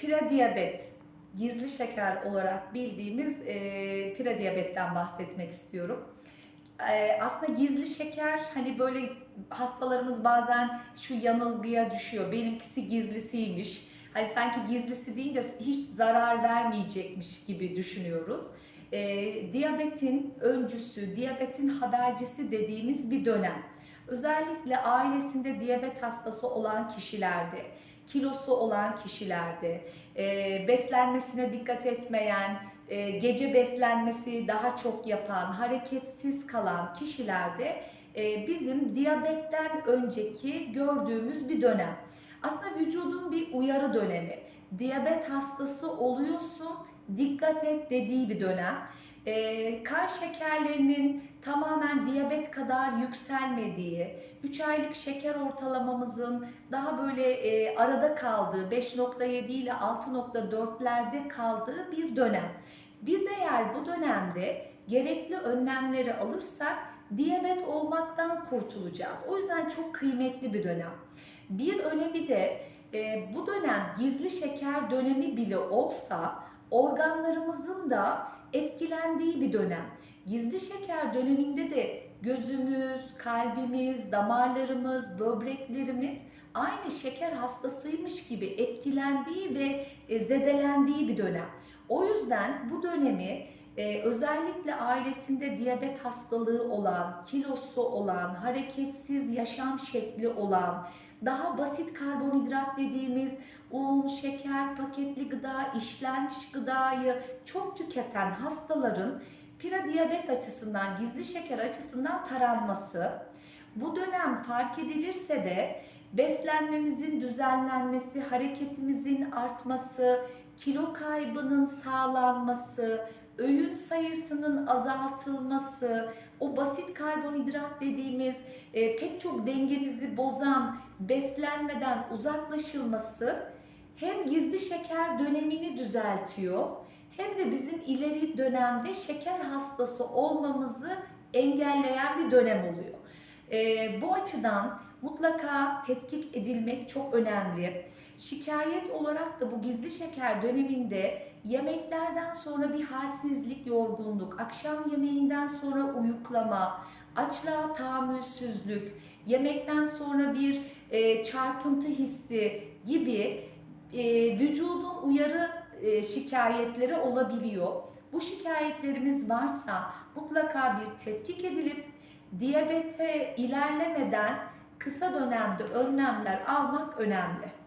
Prediyabet, gizli şeker olarak bildiğimiz e, prediyabetten bahsetmek istiyorum. E, aslında gizli şeker hani böyle hastalarımız bazen şu yanılgıya düşüyor. Benimkisi gizlisiymiş. Hani sanki gizlisi deyince hiç zarar vermeyecekmiş gibi düşünüyoruz. E, diyabetin öncüsü, diyabetin habercisi dediğimiz bir dönem. Özellikle ailesinde diyabet hastası olan kişilerde, kilosu olan kişilerde, e, beslenmesine dikkat etmeyen, e, gece beslenmesi daha çok yapan, hareketsiz kalan kişilerde e, bizim diyabetten önceki gördüğümüz bir dönem. Aslında vücudun bir uyarı dönemi. Diyabet hastası oluyorsun, dikkat et dediği bir dönem. E, kan şekerlerinin tamamen diyabet kadar yükselmediği, 3 aylık şeker ortalamamızın daha böyle e, arada kaldığı 5.7 ile 6.4'lerde kaldığı bir dönem. Biz eğer bu dönemde gerekli önlemleri alırsak diyabet olmaktan kurtulacağız. O yüzden çok kıymetli bir dönem. Bir önemi de e, bu dönem gizli şeker dönemi bile olsa organlarımızın da etkilendiği bir dönem. Gizli şeker döneminde de gözümüz, kalbimiz, damarlarımız, böbreklerimiz aynı şeker hastasıymış gibi etkilendiği ve e, zedelendiği bir dönem. O yüzden bu dönemi e, özellikle ailesinde diyabet hastalığı olan, kilosu olan, hareketsiz yaşam şekli olan, daha basit karbonhidrat dediğimiz un, şeker, paketli gıda, işlenmiş gıdayı çok tüketen hastaların diyabet açısından, gizli şeker açısından taranması, bu dönem fark edilirse de beslenmemizin düzenlenmesi, hareketimizin artması, kilo kaybının sağlanması, öğün sayısının azaltılması, o basit karbonhidrat dediğimiz e, pek çok dengemizi bozan beslenmeden uzaklaşılması hem gizli şeker dönemini düzeltiyor hem de bizim ileri dönemde şeker hastası olmamızı engelleyen bir dönem oluyor. E, bu açıdan mutlaka tetkik edilmek çok önemli. Şikayet olarak da bu gizli şeker döneminde yemeklerden sonra bir halsizlik, yorgunluk, akşam yemeğinden sonra uyuklama, açlığa tahammülsüzlük, yemekten sonra bir e, çarpıntı hissi gibi e, vücudun uyarı e, şikayetleri olabiliyor. Bu şikayetlerimiz varsa mutlaka bir tetkik edilip diyabete ilerlemeden kısa dönemde önlemler almak önemli.